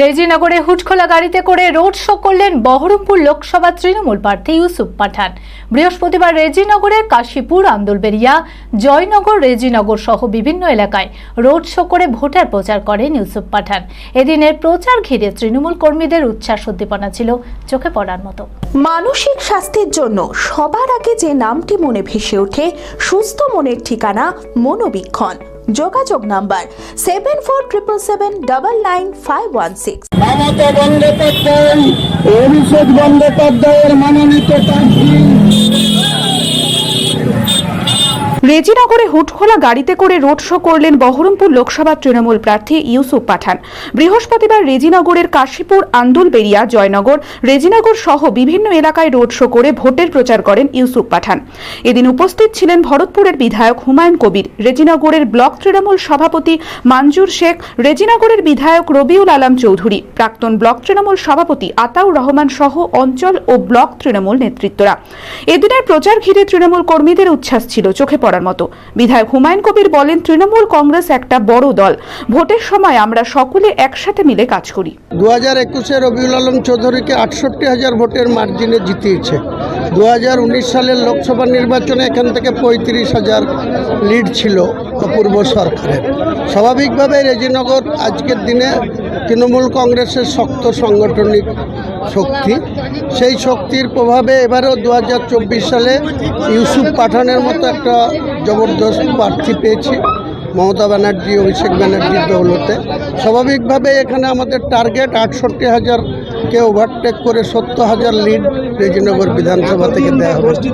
রেজিনগরে হুটখোলা গাড়িতে করে road show করলেন বহরমপুর লোকসভা তৃণমূল প্রার্থী ইউসুফ পাঠান। বৃহস্পতিবার রেজিনগরের কাশীপুর আন্দুলবেরিয়া জয়নগর, রেজিনগর সহ বিভিন্ন এলাকায় রোড শো করে ভোটার প্রচার করেন ইউসুফ পাঠান। এদিনের প্রচার ঘিরে তৃণমূল কর্মীদের উচ্ছ্বাস উদ্দীপনা ছিল চোখে পড়ার মতো। মানসিক স্বাস্থ্যের জন্য সবার আগে যে নামটি মনে ভেসে ওঠে, সুস্থ মনের ঠিকানা মনোবীক্ষণ। যোগাযোগ number seven four triple seven double nine five one six. Mamata Bandyopadhyay, Abhishek বন্দ্যোপাধ্যায়ের মনোনীত প্রার্থী। রেজিনগরে হুটখোলা গাড়িতে করে রোড শো করলেন বহরমপুর লোকসভা তৃণমূল প্রার্থী ইউসুফ পাঠান। বৃহস্পতিবার রেজিনগরের কাশীপুর আন্দুলবেরিয়া জয়নগর, রেজিনগর সহ বিভিন্ন এলাকায় রোড শো করে ভোটের প্রচার করেন ইউসুফ পাঠান। এদিন উপস্থিত ছিলেন ভরতপুরের বিধায়ক হুমায়ুন কবির, রেজিনগরের ব্লক তৃণমূল সভাপতি মানজুর শেখ, রেজিনগরের বিধায়ক রবিউল আলম চৌধুরী, প্রাক্তন ব্লক তৃণমূল সভাপতি আতাউর রহমান সহ অঞ্চল ও ব্লক তৃণমূল নেতৃত্বরা। এদিনের প্রচার ঘিরে তৃণমূল কর্মীদের উচ্ছ্বাস ছিল, চোখে পড়ার মতো। বিধায়ক হুমায়ুন কবির বলেন, তৃণমূল কংগ্রেস একটা বড় দল। ভোটের সময় আমরা সকলে একসাথে মিলে কাজ করি। দু হাজার একুশে রবিউল আলম চৌধুরীকে আটষট্টি হাজার ভোটের মার্জিনে জিতিয়েছে। দু হাজার উনিশ সালের লোকসভা নির্বাচনে এখান থেকে পঁয়ত্রিশ হাজার লিড ছিল অপূর্ব সরকারের। স্বাভাবিকভাবে রেজিনগর আজকের দিনে তৃণমূল কংগ্রেসের শক্ত সাংগঠনিক শক্তি। সেই শক্তির প্রভাবে এবারও দু হাজার চব্বিশ সালে ইউসুফ পাঠানের মতো একটা জবরদস্ত প্রার্থী পেয়েছি, মমতা ব্যানার্জি, অভিষেক ব্যানার্জির দৌলতে। স্বাভাবিকভাবে এখানে আমাদের টার্গেট আটষট্টি হাজারকে ওভারটেক করে সত্তর হাজার লিড রেজিনগর বিধানসভা থেকে দেওয়া হবে।